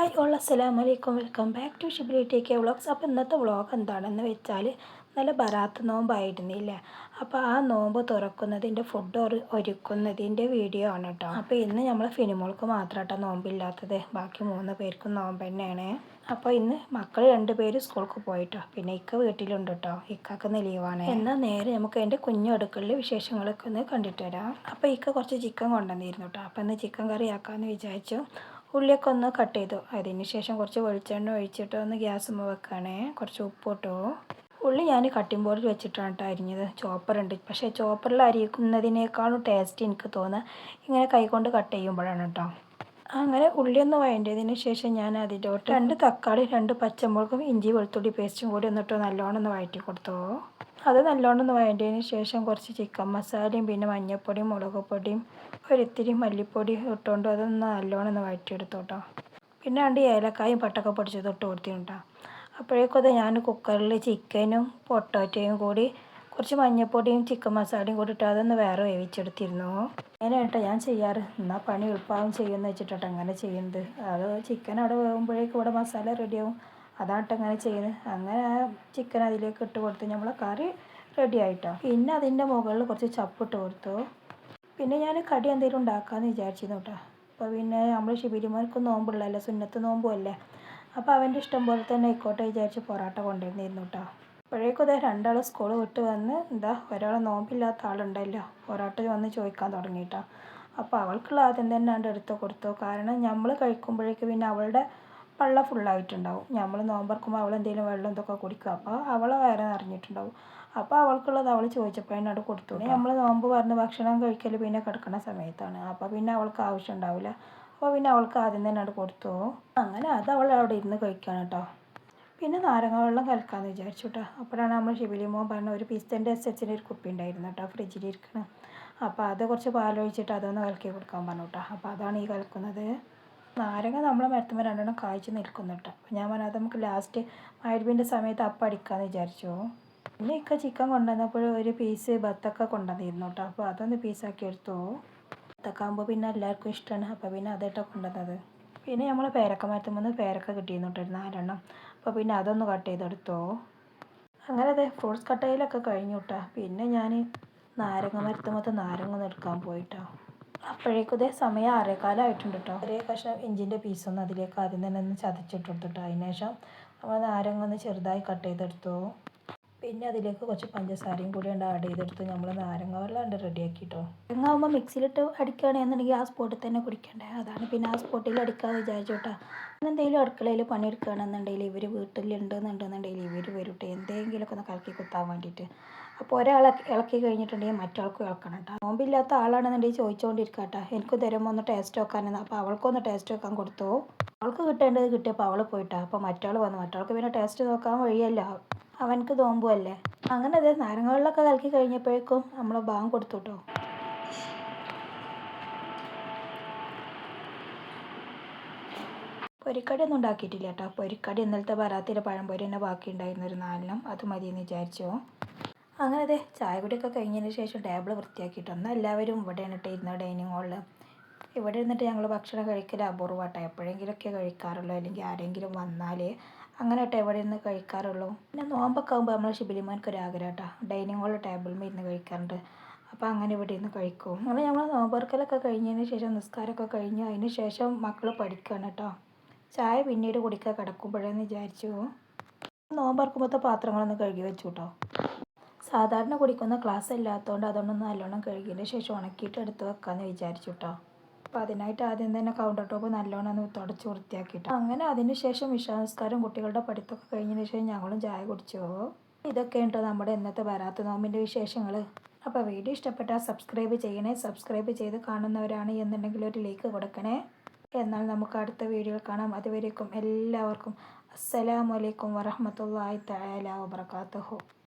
Hi all അസ്സലാം വലൈക്കും welcome back to Shibili T K vlogs. അപ്പോൾ ഇന്നത്തെ വ്ളോഗ് എന്താണെന്ന് വെച്ചാൽ നല്ല ബറാത്ത് നോമ്പായിരുന്നില്ലേ അപ്പോൾ ആ നോമ്പ് തുറക്കുന്നതിന്റെ ഫുഡ് ഒരുക്കുന്നതിന്റെ വീഡിയോ ആണ് കേട്ടോ അപ്പോൾ ഇന്ന് നമ്മൾ ഫിനിമോൾക്ക് മാത്രം കേട്ടോ നോമ്പില്ലാത്തത്. ബാക്കി മൂന്ന് പേർക്കും നോമ്പ് തന്നെയാണ്. അപ്പോൾ ഇന്ന് മക്കൾ രണ്ടുപേരും സ്കൂൾക്ക് പോയിട്ടോ. പിന്നെ ഇക്ക വീട്ടിലുണ്ട് കേട്ടോ ഇക്കാക്ക് ലീവാണ്. എന്നാൽ നേരെ നമുക്ക് എന്റെ കുഞ്ഞു അടുക്കളിൽ വിശേഷങ്ങളൊക്കെ ഒന്ന് കണ്ടിട്ട് വരാം. അപ്പോൾ ഇക്ക കുറച്ച് ചിക്കൻ കൊണ്ടുവന്നിരുന്നു കേട്ടോ അപ്പോൾ ഇന്ന് ചിക്കൻ കറി ആക്കാമെന്ന് വിചാരിച്ചു. ഉള്ളിയൊക്കെ ഒന്ന് കട്ട് ചെയ്തു. അതിന് ശേഷം കുറച്ച് വെളിച്ചെണ്ണ ഒഴിച്ചിട്ട് ഒന്ന് ഗ്യാസ് വെക്കണേ. കുറച്ച് ഉപ്പിട്ടോ. ഉള്ളി ഞാൻ കട്ടിംഗ് ബോർഡിൽ വെച്ചിട്ടാണ് കേട്ടോ അരിഞ്ഞത്. ചോപ്പറുണ്ട് പക്ഷേ ചോപ്പറിൽ അരിക്കുന്നതിനേക്കാളും ടേസ്റ്റ് എനിക്ക് തോന്നുക ഇങ്ങനെ കൈകൊണ്ട് കട്ട് ചെയ്യുമ്പോഴാണ് കേട്ടോ അങ്ങനെ ഉള്ളിയൊന്ന് വഴണ്ടതിന് ശേഷം ഞാൻ അതിലോട്ട് രണ്ട് തക്കാളി രണ്ട് പച്ചമുളകും ഇഞ്ചി വെളുത്തുള്ളി പേസ്റ്റും കൂടി ഒന്നിട്ട് നല്ലോണം ഒന്ന് വഴറ്റി കൊടുത്തു. അത് നല്ലോണം ഒന്ന് വഴണ്ടതിന് ശേഷം കുറച്ച് ചിക്കൻ മസാലയും പിന്നെ മഞ്ഞൾപ്പൊടിയും മുളക് പൊടിയും ഒരിത്തിരി മല്ലിപ്പൊടി ഇട്ടുകൊണ്ട് അതൊന്ന് നല്ലോണം ഒന്ന് വഴറ്റിയെടുത്തു കേട്ടോ പിന്നെ രണ്ട് ഏലക്കായും പട്ടൊക്കെ പൊടിച്ചത് ഇട്ട് കൊടുത്തിട്ടുണ്ടോ അപ്പോഴേക്കും അത് ഞാൻ കുക്കറിൽ ചിക്കനും പൊട്ടോറ്റയും കൂടി കുറച്ച് മഞ്ഞൾപ്പൊടിയും ചിക്കൻ മസാലയും കൂടി ഇട്ട് അതൊന്ന് വേറെ വേവിച്ചെടുത്തിരുന്നു. അങ്ങനെ കേട്ടോ ഞാൻ ചെയ്യാറ്. എന്നാൽ പണി എളുപ്പമാവും ചെയ്യുമെന്ന് വെച്ചിട്ടോ അങ്ങനെ ചെയ്യുന്നത്. അത് ചിക്കൻ അവിടെ വേകുമ്പോഴേക്കും ഇവിടെ മസാല റെഡിയാവും അതാട്ടോ അങ്ങനെ ചെയ്യുന്നത്. അങ്ങനെ ആ ചിക്കൻ അതിലേക്ക് ഇട്ട് കൊടുത്ത് നമ്മൾ കറി റെഡി ആയിട്ടോ. പിന്നെ അതിന്റെ മുകളിൽ കുറച്ച് ചപ്പിട്ട് കൊടുത്തു. പിന്നെ ഞാൻ കടി എന്തെങ്കിലും ഉണ്ടാക്കാമെന്ന് വിചാരിച്ചിരുന്നു കേട്ടോ. അപ്പോൾ പിന്നെ നമ്മൾ ശിബിരിമാർക്ക് നോമ്പുള്ളല്ലോ സുന്നത്ത് നോമ്പുമല്ലേ അപ്പോൾ അവന്റെ ഇഷ്ടം പോലെ തന്നെ ആയിക്കോട്ടെ വിചാരിച്ച് പൊറോട്ട കൊണ്ടുവന്നിരുന്നു കേട്ടോ. അപ്പോഴേക്കും അതെ രണ്ടാൾ സ്കൂൾ വിട്ട് വന്ന് എന്താ ഒരാൾ നോമ്പില്ലാത്ത ആളുണ്ടല്ലോ. പോരാട്ടം വന്ന് ചോദിക്കാൻ തുടങ്ങിയിട്ടാണ് അപ്പോൾ അവൾക്കുള്ള ആദ്യം തന്നെ അവന്റെ എടുത്ത് കൊടുത്തു. കാരണം നമ്മൾ കഴിക്കുമ്പോഴേക്ക് പിന്നെ അവളുടെ പള്ള ഫുള്ളായിട്ടുണ്ടാവും. നമ്മൾ നോമ്പറക്കുമ്പോൾ അവൾ എന്തെങ്കിലും വെള്ളം എന്തൊക്കെ കുടിക്കുക. അപ്പോൾ അവളെ വയറ് നിറഞ്ഞിട്ടുണ്ടാവും. അപ്പോൾ അവൾക്കുള്ളത് അവൾ ചോദിച്ചപ്പോൾ എന്നോട് കൊടുത്തു. നമ്മൾ നോമ്പ് പറഞ്ഞ് ഭക്ഷണം കഴിക്കൽ പിന്നെ കിടക്കുന്ന സമയത്താണ്. അപ്പോൾ പിന്നെ അവൾക്ക് ആവശ്യം ഉണ്ടാവില്ല. അപ്പോൾ പിന്നെ അവൾക്ക് ആദ്യം തന്നെ അത് കൊടുത്തു. അങ്ങനെ അത് അവൾ അവിടെ ഇരുന്ന് കഴിക്കുകയാണ് കേട്ടോ. പിന്നെ നാരങ്ങ വെള്ളം കലക്കാമെന്ന് വിചാരിച്ചു കേട്ടോ അപ്പോഴാണ് നമ്മൾ ഷിബിലിമോൻ പറഞ്ഞ ഒരു പിസ്തന്റെ എസ് എച്ചിന്റെ ഒരു കുപ്പി ഉണ്ടായിരുന്നു കേട്ടോ ഫ്രിഡ്ജിലിരിക്കണം അപ്പോൾ അത് കുറച്ച് പാലൊഴിച്ചിട്ട് അതൊന്ന് കലക്കി കൊടുക്കാൻ പറഞ്ഞു കേട്ടോ അപ്പോൾ അതാണ് ഈ കലക്കുന്നത്. നാരങ്ങ നമ്മൾ മരത്തുമ്പോൾ രണ്ടെണ്ണം കായ്ച്ച് നിൽക്കുന്നു കേട്ടോ അപ്പോൾ ഞാൻ പറഞ്ഞത് നമുക്ക് ലാസ്റ്റ് മഴവിന്റെ സമയത്ത് അപ്പം അടിക്കാമെന്ന് വിചാരിച്ചു. പിന്നെ ഇക്ക ചിക്കൻ കൊണ്ടുവന്നപ്പോൾ ഒരു പീസ് ബത്തക്ക കൊണ്ടുവന്നിരുന്നു കേട്ടോ അപ്പോൾ അതൊന്ന് പീസാക്കി എടുത്തു. ബത്തക്കാകുമ്പോൾ പിന്നെ എല്ലാവർക്കും ഇഷ്ടമാണ് അപ്പോൾ പിന്നെ അതേട്ടാണ് കൊണ്ടുവന്നത്. പിന്നെ നമ്മൾ പേരക്ക മരത്തുമ്പോൾ പേരക്ക കിട്ടിയിരുന്നു കേട്ടോ നാലെണ്ണം. അപ്പോൾ പിന്നെ അതൊന്ന് കട്ട് ചെയ്തെടുത്തോ. അങ്ങനെ അതെ ഫ്രൂട്ട്സ് കട്ടയിലൊക്കെ കഴിഞ്ഞു കേട്ടോ പിന്നെ ഞാൻ നാരങ്ങ മരത്തുമ്പോൾ നാരങ്ങ ഒന്ന് എടുക്കാൻ പോയിട്ടോ. അപ്പോഴേക്കും ഇതേ സമയം ആറേക്കാലമായിട്ടുണ്ട് കേട്ടോ ഒരേ കഷ്ണം ഇഞ്ചിന്റെ പീസൊന്ന് അതിലേക്ക് ആദ്യം തന്നെ ഒന്ന് ചതച്ചിട്ട് കേട്ടോ അതിന് ശേഷം നമ്മൾ നാരങ്ങ ഒന്ന് ചെറുതായി കട്ട് ചെയ്തെടുത്തു. പിന്നെ അതിലേക്ക് കുറച്ച് പഞ്ചസാരയും കൂടി ഉണ്ട് ആഡ് ചെയ്തെടുത്ത് നമ്മൾ നാരങ്ങ വെള്ളം ഉണ്ട് റെഡിയാക്കിട്ടോ നാരങ്ങാവുമ്പോൾ മിക്സിയിലിട്ട് അടിക്കുകയാണെന്നുണ്ടെങ്കിൽ ആ സ്പോട്ടിൽ തന്നെ കുടിക്കണ്ടേ? അതാണ് പിന്നെ ആ സ്പോട്ടിൽ അടിക്കാതെ വിചാരിച്ചു കേട്ടോ എന്തെങ്കിലും അടുക്കളയിൽ പണിയെടുക്കുകയാണെന്നുണ്ടെങ്കിൽ ഇവർ വീട്ടിലുണ്ടെന്നുണ്ടെന്നുണ്ടെങ്കിൽ ഇവർ വരട്ടെ. എന്തെങ്കിലുമൊക്കെ ഒന്ന് കലക്കി കുത്താൻ വേണ്ടിയിട്ട് അപ്പോൾ ഒരാൾ ഇളക്കി കഴിഞ്ഞിട്ടുണ്ടെങ്കിൽ മറ്റാൾക്കും ഇളക്കണം കേട്ടോ നോമ്പില്ലാത്ത ആളാണെന്നുണ്ടെങ്കിൽ ചോദിച്ചുകൊണ്ടിരിക്കുക കേട്ടോ എനിക്ക് തരുമ്പോൾ ഒന്ന് ടേസ്റ്റ് വെക്കാനെന്ന് അപ്പോൾ അവൾക്കൊന്ന് ടേസ്റ്റ് വെക്കാൻ കൊടുത്തോ. അവൾക്ക് കിട്ടേണ്ടത് കിട്ടിയപ്പോൾ അവൾ പോയിട്ടാ. അപ്പോൾ മറ്റാൾ വന്നു. മറ്റാൾക്ക് പിന്നെ ടേസ്റ്റ് നോക്കാൻ വഴിയല്ല. അവനക്ക് നോമ്പുമല്ലേ അങ്ങനെ അതെ നാരങ്ങ വെള്ളമൊക്കെ കലക്കി കഴിഞ്ഞപ്പോഴേക്കും നമ്മൾ ബാങ്ക് കൊടുത്തു കേട്ടോ പൊരിക്കടി ഒന്നും ഉണ്ടാക്കിയിട്ടില്ല കേട്ടോ പൊരിക്കടി ഇന്നലത്തെ പരാത്തിന്റെ പഴംപൊരി തന്നെ ബാക്കി ഉണ്ടായിരുന്ന ഒരു നാലിനും അത് മതിയെന്ന് വിചാരിച്ചോ. അങ്ങനെ അതെ ചായ കുടിയൊക്കെ കഴിഞ്ഞതിന് ശേഷം ടേബിൾ വൃത്തിയാക്കിയിട്ട്. എന്നാൽ എല്ലാവരും ഇവിടെയാണ് ഇട്ട് ഇരുന്ന ഡൈനിങ് ഹാളിൽ ഇവിടെ ഇരുന്നിട്ട് ഞങ്ങൾ ഭക്ഷണം കഴിക്കൽ അപൂർവമാട്ടോ എപ്പോഴെങ്കിലുമൊക്കെ കഴിക്കാറുള്ളൂ. അല്ലെങ്കിൽ ആരെങ്കിലും വന്നാൽ അങ്ങനെ കേട്ടോ എവിടെ നിന്ന് കഴിക്കാറുള്ളൂ? പിന്നെ നോമ്പൊക്കെ ആകുമ്പോൾ നമ്മൾ ആഗ്രഹം കേട്ടോ ഡൈനിങ് ഹാളിൽ ടേബിളിൽ ഇരുന്ന് കഴിക്കാറുണ്ട്. അപ്പോൾ അങ്ങനെ ഇവിടെ നിന്ന് കഴിക്കും. അങ്ങനെ നമ്മൾ നോമ്പറക്കലൊക്കെ കഴിഞ്ഞതിന് ശേഷം നിസ്കാരമൊക്കെ കഴിഞ്ഞു അതിന് ശേഷം മക്കൾ പഠിക്കുകയാണ് കേട്ടോ ചായ പിന്നീട് കുടിക്കാൻ കിടക്കുമ്പോഴേന്ന് വിചാരിച്ചു. നോമ്പറക്കുമ്പോഴത്തെ പാത്രങ്ങളൊന്ന് കഴുകി വെച്ചു കേട്ടോ സാധാരണ കുടിക്കുന്ന ക്ലാസ് ഇല്ലാത്തതുകൊണ്ട് അതൊന്നും നല്ലോണം കഴുകിയതിന് ശേഷം ഉണക്കിയിട്ട് എടുത്ത് വെക്കാമെന്ന് വിചാരിച്ചു കേട്ടോ അപ്പോൾ അതിനായിട്ട് ആദ്യം തന്നെ കൗണ്ടർ ടോപ്പ് നല്ലോണം ഒന്ന് തുടച്ച് വൃത്തിയാക്കിയിട്ട്. അങ്ങനെ അതിന് ശേഷം വിശ്വാസക്കാരും കുട്ടികളുടെ പഠിത്തമൊക്കെ കഴിഞ്ഞതിന് ശേഷം ഞങ്ങളും ചായ കുടിച്ചു. ഇതൊക്കെ ഉണ്ടോ നമ്മുടെ ഇന്നത്തെ വരാത്ത നോമ്പിന്റെ വിശേഷങ്ങൾ അപ്പോൾ വീഡിയോ ഇഷ്ടപ്പെട്ടാൽ സബ്സ്ക്രൈബ് ചെയ്യണേ. സബ്സ്ക്രൈബ് ചെയ്ത് കാണുന്നവരാണ് എന്നുണ്ടെങ്കിൽ ഒരു ലൈക്ക് കൊടുക്കണേ. എന്നാൽ നമുക്ക് അടുത്ത വീഡിയോ കാണാം. അതുവരേക്കും എല്ലാവർക്കും അസ്സലാമലൈക്കും വറഹമത്തല്ലാഹി തആല വബറകാതുഹു